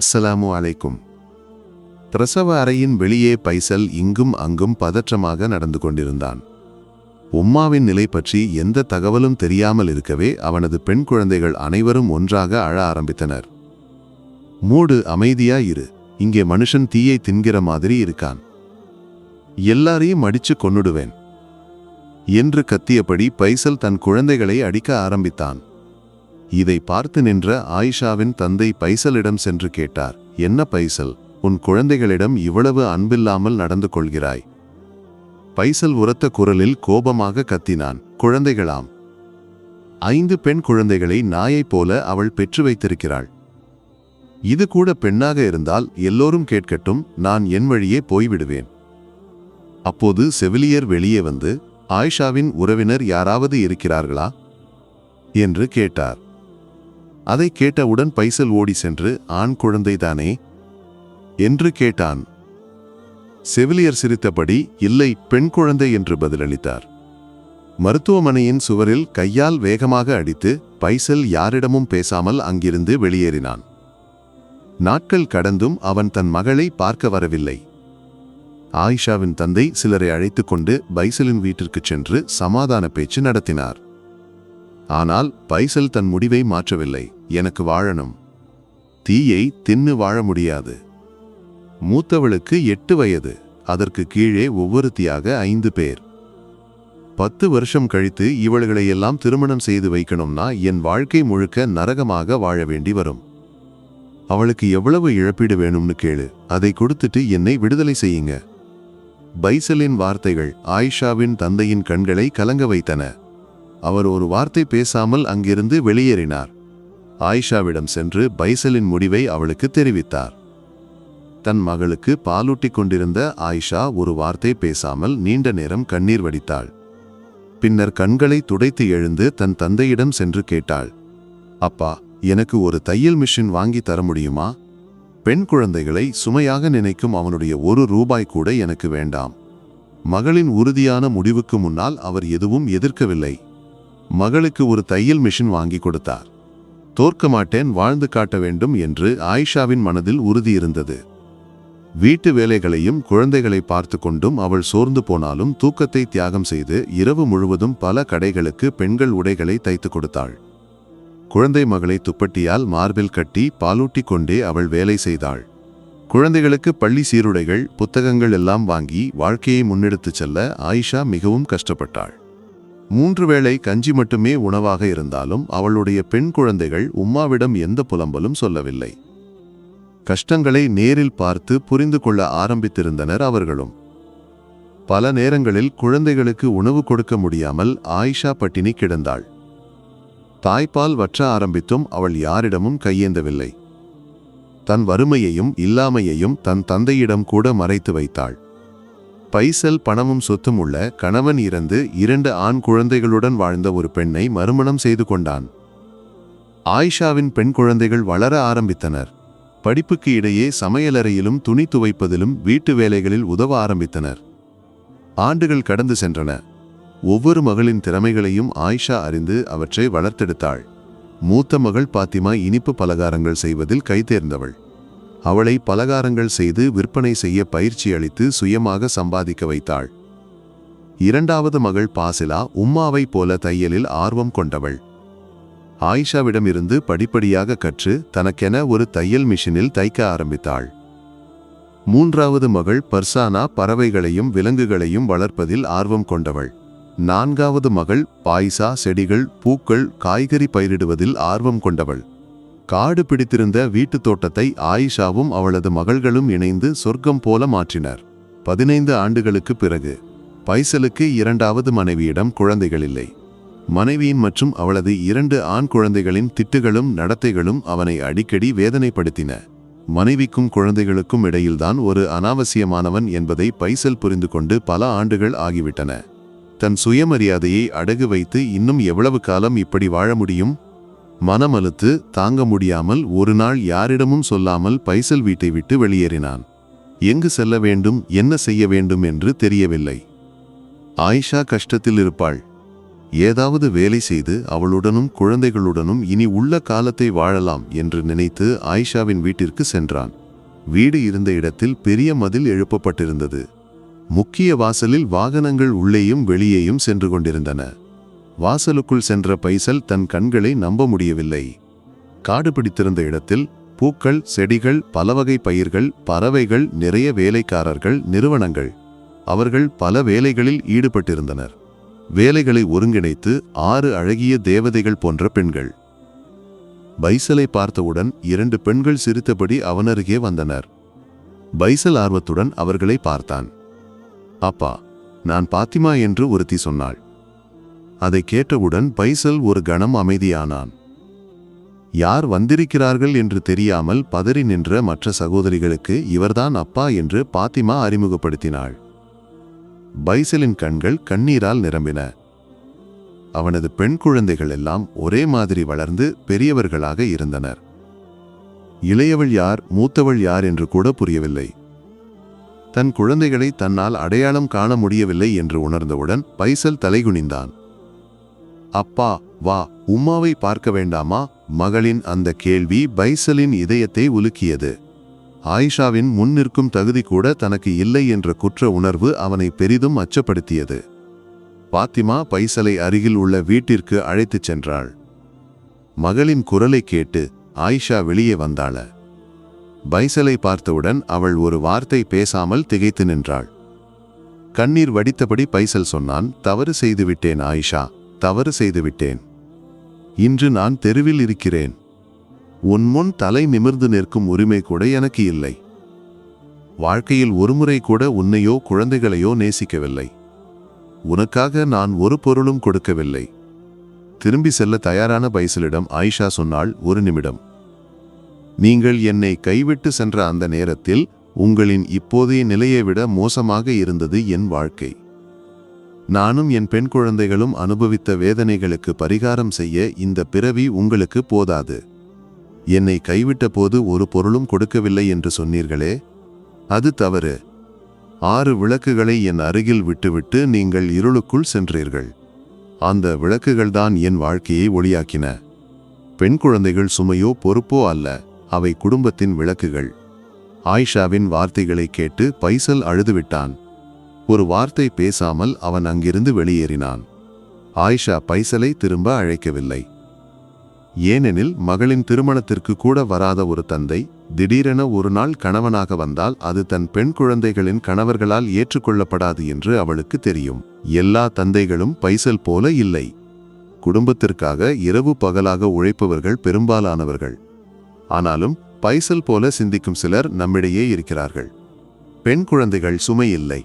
அஸ்ஸலாமு அலைக்கும். பிரசவ அறையின் வெளியே பைசல் இங்கும் அங்கும் பதற்றமாக நடந்து கொண்டிருந்தான். உம்மாவின் நிலை பற்றி எந்த தகவலும் தெரியாமல் இருக்கவே அவனது பெண் குழந்தைகள் அனைவரும் ஒன்றாக அழ ஆரம்பித்தனர். மூடு அமைதியா இரு. இங்கே மனுஷன் தீயை தின்கிற மாதிரி இருக்கான். எல்லாரையும் அடிச்சு கொன்னுடுவேன். என்று கத்தியபடி பைசல் தன் குழந்தைகளை அடிக்க ஆரம்பித்தான். இதை பார்த்து நின்ற ஆயிஷாவின் தந்தை பைசலிடம் சென்று கேட்டார் என்ன பைசல்? உன் குழந்தைகளிடம் இவ்வளவு அன்பில்லாமல் நடந்து கொள்கிறாய். பைசல் உரத்த குரலில் கோபமாக கத்தினான் குழந்தைகளாம் ஐந்து பெண் குழந்தைகளை நாயைப் போல அவள் பெற்று வைத்திருக்கிறாள். இது கூட பெண்ணாக இருந்தால் எல்லோரும் கேட்கட்டும் நான் என் வழியே போய்விடுவேன். அப்போது செவிலியர் வெளியே வந்து ஆயிஷாவின் உறவினர் யாராவது இருக்கிறார்களா? என்று கேட்டார். அதை கேட்டவுடன் பைசல் ஓடி சென்று ஆண் குழந்தைதானே என்று கேட்டான். செவிலியர் சிரித்தபடி இல்லை பெண் குழந்தை என்று பதிலளித்தார். மருத்துவமனையின் சுவரில் கையால் வேகமாக அடித்து பைசல் யாரிடமும் பேசாமல் அங்கிருந்து வெளியேறினான். நாட்கள் கடந்தும் அவன் தன் மகளை பார்க்க வரவில்லை. ஆயிஷாவின் தந்தை சிலரை அழைத்துக்கொண்டு பைசலின் வீட்டிற்குச் சென்று சமாதான பேச்சு நடத்தினார். ஆனால் பைசல் தன் முடிவை மாற்றவில்லை. எனக்கு வாழணும். தீயை தின்னு வாழ முடியாது. மூத்தவளுக்கு எட்டு வயது. அதற்கு கீழே ஒவ்வொருத்தியாக ஐந்து பேர். பத்து வருஷம் கழித்து இவள்களையெல்லாம் திருமணம் செய்து வைக்கணும்னா என் வாழ்க்கை முழுக்க நரகமாக வாழ வேண்டி வரும். அவளுக்கு எவ்வளவு இழப்பீடு வேணும்னு கேளு. அதை கொடுத்துட்டு என்னை விடுதலை செய்யுங்க. பைசலின் வார்த்தைகள் ஆயிஷாவின் தந்தையின் கண்களை கலங்க வைத்தன. அவர் ஒரு வார்த்தை பேசாமல் அங்கிருந்து வெளியேறினார். ஆயிஷாவிடம் சென்று பைசலின் முடிவை அவளுக்கு தெரிவித்தார். தன் மகளுக்கு பாலூட்டிக் கொண்டிருந்த ஆயிஷா ஒரு வார்த்தை பேசாமல் நீண்ட நேரம் கண்ணீர் வடித்தாள். பின்னர் கண்களை துடைத்து எழுந்து தன் தந்தையிடம் சென்று கேட்டாள். அப்பா எனக்கு ஒரு தையல் மிஷின் வாங்கி தர முடியுமா? பெண் குழந்தைகளை சுமையாக நினைக்கும் அவனுடைய ஒரு ரூபாய் கூட எனக்கு வேண்டாம். மகளின் உறுதியான முடிவுக்கு முன்னால் அவர் எதுவும் எதிர்க்கவில்லை. மகளுக்கு ஒரு தையல் மிஷின் வாங்கி கொடுத்தார். தோற்க மாட்டேன் வாழ்ந்து காட்ட வேண்டும் என்று ஆயிஷாவின் மனதில் உறுதி இருந்தது வீட்டு வேலைகளையும் குழந்தைகளை பார்த்து கொண்டும் அவள் சோர்ந்து போனாலும் தூக்கத்தை தியாகம் செய்து இரவு முழுவதும் பல கடைகளுக்கு பெண்கள் உடைகளை தைத்து கொடுத்தாள். குழந்தை மகளை துப்பட்டியால் மார்பில் கட்டி பாலூட்டி கொண்டே அவள் வேலை செய்தாள். குழந்தைகளுக்கு பள்ளி சீருடைகள் புத்தகங்கள் எல்லாம் வாங்கி வாழ்க்கையை முன்னெடுத்துச் செல்ல ஆயிஷா மிகவும் கஷ்டப்பட்டாள். மூன்று வேளை கஞ்சி மட்டுமே உணவாக இருந்தாலும் அவளுடைய பெண் குழந்தைகள் உம்மாவிடம் எந்த புலம்பலும் சொல்லவில்லை. கஷ்டங்களை நேரில் பார்த்து புரிந்து கொள்ள ஆரம்பித்திருந்தனர் அவர்களும். பல நேரங்களில் குழந்தைகளுக்கு உணவு கொடுக்க முடியாமல் ஆயிஷா பட்டினி கிடந்தாள். தாய்ப்பால் வற்ற ஆரம்பித்தும் அவள் யாரிடமும் கையேந்தவில்லை. தன் வறுமையையும் இல்லாமையையும் தன் தந்தையிடம் கூட மறைத்து வைத்தாள். பைசல் பணமும் சொத்தும் உள்ள கணவன் இறந்து இரண்டு ஆண் குழந்தைகளுடன் வாழ்ந்த ஒரு பெண்ணை மறுமணம் செய்து கொண்டான். ஆயிஷாவின் பெண் குழந்தைகள் வளர ஆரம்பித்தனர். படிப்புக்கு இடையே சமையலறையிலும் துணி துவைப்பதிலும் வீட்டு வேலைகளில் உதவ ஆரம்பித்தனர். ஆண்டுகள் கடந்து சென்றன. ஒவ்வொரு மகளின் திறமைகளையும் ஆயிஷா அறிந்து அவற்றை வளர்த்தெடுத்தாள். மூத்த மகள் பாத்திமா இனிப்பு பலகாரங்கள் செய்வதில் கைதேர்ந்தவள். அவளை பலகாரங்கள் செய்து விற்பனை செய்ய பயிற்சி அளித்து சுயமாக சம்பாதிக்க வைத்தாள். இரண்டாவது மகள் பாசிலா உம்மாவைப் போல தையலில் ஆர்வம் கொண்டவள். ஆயிஷாவிடமிருந்து படிப்படியாக கற்று தனக்கென ஒரு தையல் மிஷினில் தைக்க ஆரம்பித்தாள். மூன்றாவது மகள் பர்சானா பறவைகளையும் விலங்குகளையும் வளர்ப்பதில் ஆர்வம் கொண்டவள். நான்காவது மகள் பாய்சா செடிகள் பூக்கள் காய்கறி பயிரிடுவதில் ஆர்வம் கொண்டவள். காடு பிடித்திருந்த வீட்டுத் தோட்டத்தை ஆயிஷாவும் அவளது மகள்களும் இணைந்து சொர்க்கம் போல மாற்றினர். பதினைந்து ஆண்டுகளுக்கு பிறகு பைசலுக்கு இரண்டாவது மனைவியிடம் குழந்தைகள் இல்லை மனைவியின் மற்றும் அவளது இரண்டு ஆண் குழந்தைகளின் திட்டுகளும் நடத்தைகளும் அவனை அடிக்கடி வேதனைப்படுத்தின. மனைவிக்கும் குழந்தைகளுக்கும் இடையில்தான் ஒரு அனாவசியமானவன் என்பதை பைசல் புரிந்து கொண்டு பல ஆண்டுகள் ஆகிவிட்டன. தன் சுயமரியாதையை அடகு வைத்து இன்னும் எவ்வளவு காலம் இப்படி வாழ முடியும்? மனமலுத்து தாங்க முடியாமல் ஒரு நாள் யாரிடமும் சொல்லாமல் பைசல் வீட்டை விட்டு வெளியேறினான். எங்கு செல்ல வேண்டும் என்ன செய்ய வேண்டும் என்று தெரியவில்லை. ஆயிஷா கஷ்டத்தில் இருப்பாள். ஏதாவது வேலை செய்து அவளுடனும் குழந்தைகளுடனும் இனி உள்ள காலத்தை வாழலாம் என்று நினைத்து ஆயிஷாவின் வீட்டிற்கு சென்றான். வீடு இருந்த இடத்தில் பெரிய மதில் எழுப்பப்பட்டிருந்தது. முக்கிய வாசலில் வாகனங்கள் உள்ளேயும் வெளியேயும் சென்று கொண்டிருந்தன. வாசலுக்குள் சென்ற பைசல் தன் கண்களை நம்ப முடியவில்லை. காடு பிடித்திருந்த இடத்தில் பூக்கள் செடிகள் பலவகை பயிர்கள் பறவைகள் நிறைய வேலைக்காரர்கள் நிறுவனங்கள். அவர்கள் பல வேலைகளில் ஈடுபட்டிருந்தனர். வேலைகளை ஒருங்கிணைத்து ஆறு அழகிய தேவதைகள் போன்ற பெண்கள். பைசலை பார்த்தவுடன் இரண்டு பெண்கள் சிரித்தபடி அவனருகே வந்தனர். பைசல் ஆர்வத்துடன் அவர்களை பார்த்தான். அப்பா நான் பாத்திமா என்று ஒருத்தி சொன்னாள். அதை கேட்டவுடன் பைசல் ஒரு கணம் அமைதியானான். யார் வந்திருக்கிறார்கள் என்று தெரியாமல் பதறி நின்ற மற்ற சகோதரிகளுக்கு இவர்தான் அப்பா என்று பாத்திமா அறிமுகப்படுத்தினாள். பைசலின் கண்கள் கண்ணீரால் நிரம்பின. அவனது பெண் குழந்தைகள் எல்லாம் ஒரே மாதிரி வளர்ந்து பெரியவர்களாக இருந்தனர். இளையவள் யார் மூத்தவள் யார் என்று கூட புரியவில்லை. தன் குழந்தைகளை தன்னால் அடையாளம் காண முடியவில்லை என்று உணர்ந்தவுடன் பைசல் தலைகுனிந்தான். அப்பா வா உம்மாவை பார்க்க வேண்டாமா? மகளின் அந்த கேள்வி பைசலின் இதயத்தை உலுக்கியது. ஆயிஷாவின் முன் நிற்கும் தகுதி கூட தனக்கு இல்லை என்ற குற்ற உணர்வு அவனை பெரிதும் அச்சப்படுத்தியது. பாத்திமா பைசலை அருகில் உள்ள வீட்டிற்கு அழைத்துச் சென்றாள். மகளின் குரலை கேட்டு ஆயிஷா வெளியே வந்தாள. பைசலை பார்த்தவுடன் அவள் ஒரு வார்த்தை பேசாமல் திகைத்து நின்றாள். கண்ணீர் வடித்தபடி பைசல் சொன்னான் தவறு செய்துவிட்டேன் ஆயிஷா. தவறு செய்துவிட்டேன். இன்று நான் தெருவில் இருக்கிறேன். உன் முன் தலை நிமிர்ந்து நிற்கும் உரிமை கூட எனக்கு இல்லை. வாழ்க்கையில் ஒருமுறை கூட உன்னையோ குழந்தைகளையோ நேசிக்கவில்லை. உனக்காக நான் ஒரு பொருளும் கொடுக்கவில்லை. திரும்பி செல்ல தயாரான பைசலிடம் ஆயிஷா சொன்னாள் ஒரு நிமிடம். நீங்கள் என்னை கைவிட்டு சென்ற அந்த நேரத்தில் உங்களின் இப்போதைய நிலையை விட மோசமாக இருந்தது என் வாழ்க்கை. நானும் என் பெண் குழந்தைகளும் அனுபவித்த வேதனைகளுக்கு பரிகாரம் செய்ய இந்த பிறவி உங்களுக்கு போதாது. என்னை கைவிட்ட போது ஒரு பொருளும் கொடுக்கவில்லை என்று சொன்னீர்களே? அது தவறு. ஆறு விளக்குகளை என் அருகில் விட்டுவிட்டு நீங்கள் இருளுக்குள் சென்றீர்கள். அந்த விளக்குகள்தான் என் வாழ்க்கையை ஒளியாக்கின. பெண் குழந்தைகள் சுமையோ பொறுப்போ அல்ல அவை குடும்பத்தின் விளக்குகள். ஆயிஷாவின் வார்த்தைகளை கேட்டு பைசல் அழுதுவிட்டான். ஒரு வார்த்தை பேசாமல் அவன் அங்கிருந்து வெளியேறினான். ஆயிஷா பைசலை திரும்ப அழைக்கவில்லை. ஏனெனில் மகளின் திருமணத்திற்கு கூட வராத ஒரு தந்தை திடீரென ஒரு நாள் கணவனாக வந்தால் அது தன் பெண் குழந்தைகளின் கணவர்களால் ஏற்றுக்கொள்ளப்படாது என்று அவளுக்கு தெரியும். எல்லா தந்தைகளும் பைசல் போல இல்லை. குடும்பத்திற்காக இரவு பகலாக உழைப்பவர்கள் பெரும்பாலானவர்கள். ஆனாலும் பைசல் போல சிந்திக்கும் சிலர் நம்மிடையே இருக்கிறார்கள். பெண் குழந்தைகள் சுமை இல்லை.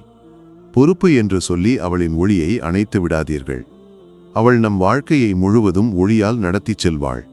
பொறுப்பு என்று சொல்லி அவளின் ஒளியை அணைத்து விடாதீர்கள். அவள் நம் வாழ்க்கையை முழுவதும் ஒளியால் நடத்திச் செல்வாள்.